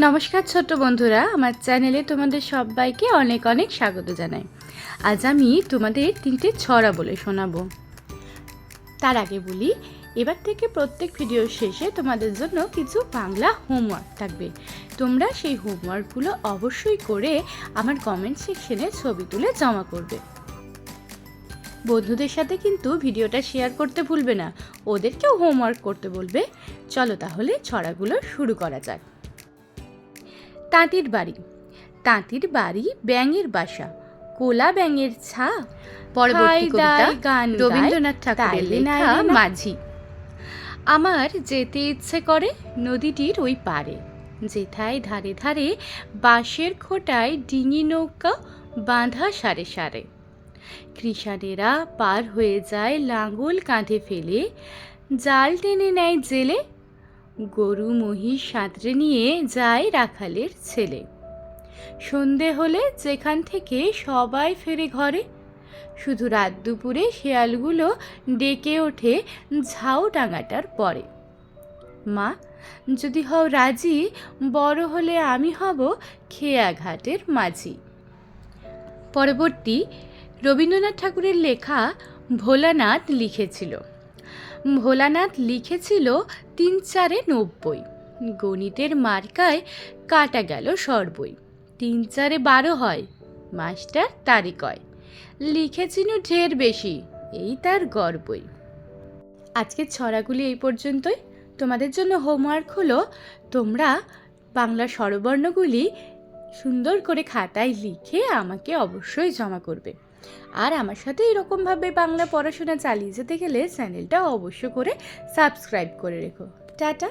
নমস্কার ছোট্ট বন্ধুরা, আমার চ্যানেলে তোমাদের সবাইকে অনেক অনেক স্বাগত জানাই। আজ আমি তোমাদের তিনটে ছড়া বলে শোনাবো। তার আগে বলি, এবার থেকে প্রত্যেক ভিডিওর শেষে তোমাদের জন্য কিছু বাংলা হোমওয়ার্ক থাকবে। তোমরা সেই হোমওয়ার্কগুলো অবশ্যই করে আমার কমেন্ট সেকশনে ছবি তুলে জমা করবে। বন্ধুদের সাথে কিন্তু ভিডিওটা শেয়ার করতে ভুলবে না, ওদেরকেও হোমওয়ার্ক করতে বলবে। চলো তাহলে ছড়াগুলো শুরু করা যাক। তাঁতির বাড়ি। তাঁতির বাড়ি ব্যাঙের বাসা। কোলা ব্যাঙের ছা। পরবর্তী কবিতা গান রবীন্দ্রনাথ ঠাকুরের লেখা মাঝি। আমার যেতে ইচ্ছে করে নদীটির ওই পারে যেথায় ধারে ধারে বাঁশের খোটায় ডিঙি নৌকা বাঁধা সারে সারে। কৃষানেরা পার হয়ে যায় লাঙল কাঁধে ফেলে জাল টেনে নেয় জেলে গরু, মহিষ, সাঁতরে নিয়ে যায় রাখালের ছেলে। সন্ধে হলে যেখান থেকে সবাই ফেরে ঘরে, শুধু রাত দুপুরে শেয়ালগুলো ডেকে ওঠে ঝাউ ডাঙাটার পরে। মা, যদি হও রাজি, বড় হলে আমি হব খেয়া ঘাটের মাঝি। পরবর্তী রবীন্দ্রনাথ ঠাকুরের লেখা ভোলানাথ লিখেছিল। ভোলানাথ লিখেছিল তিন চারে নব্বই। গণিতের মার্কায় কাটা গেল সর্বই। তিন চারে বারো হয়, মাস্টার তারিখ হয় লিখেছিল ঢের বেশি, এই তার গর্বই। আজকের ছড়াগুলি এই পর্যন্তই। তোমাদের জন্য হোমওয়ার্ক হলো, তোমরা বাংলা স্বরবর্ণগুলি সুন্দর করে খাতায় লিখে আমাকে অবশ্যই জমা করবে। আর আমার সাথে এরকমভাবে বাংলা পড়াশোনা চালিয়ে যেতে গেলে চ্যানেলটা অবশ্য করে সাবস্ক্রাইব করে রেখো। টাটা।